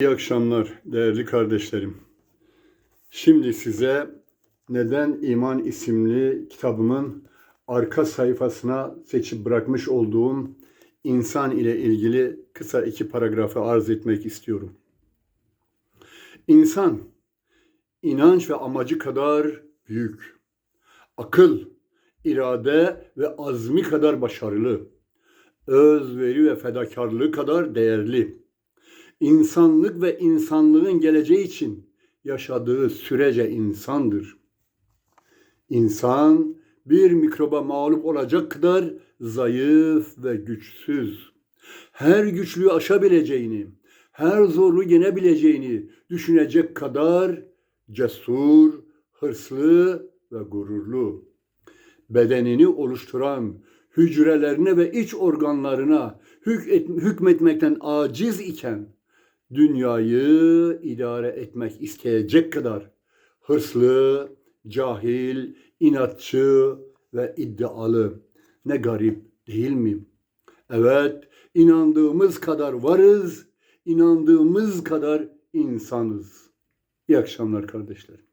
İyi akşamlar değerli kardeşlerim. Şimdi size Neden İman isimli kitabımın arka sayfasına seçip bırakmış olduğum insan ile ilgili kısa iki paragrafı arz etmek istiyorum. İnsan inanç ve amacı kadar büyük. Akıl, irade ve azmi kadar başarılı. Özveri ve fedakarlığı kadar değerli insanlık ve insanlığın geleceği için yaşadığı sürece insandır. İnsan bir mikroba mağlup olacak kadar zayıf ve güçsüz. Her güçlüğü aşabileceğini, her zorluğu yenebileceğini düşünecek kadar cesur, hırslı ve gururlu. Bedenini oluşturan hücrelerine ve iç organlarına hük- hükmetmekten aciz iken dünyayı idare etmek isteyecek kadar hırslı, cahil, inatçı ve iddialı. Ne garip değil mi? Evet, inandığımız kadar varız, inandığımız kadar insanız. İyi akşamlar kardeşlerim.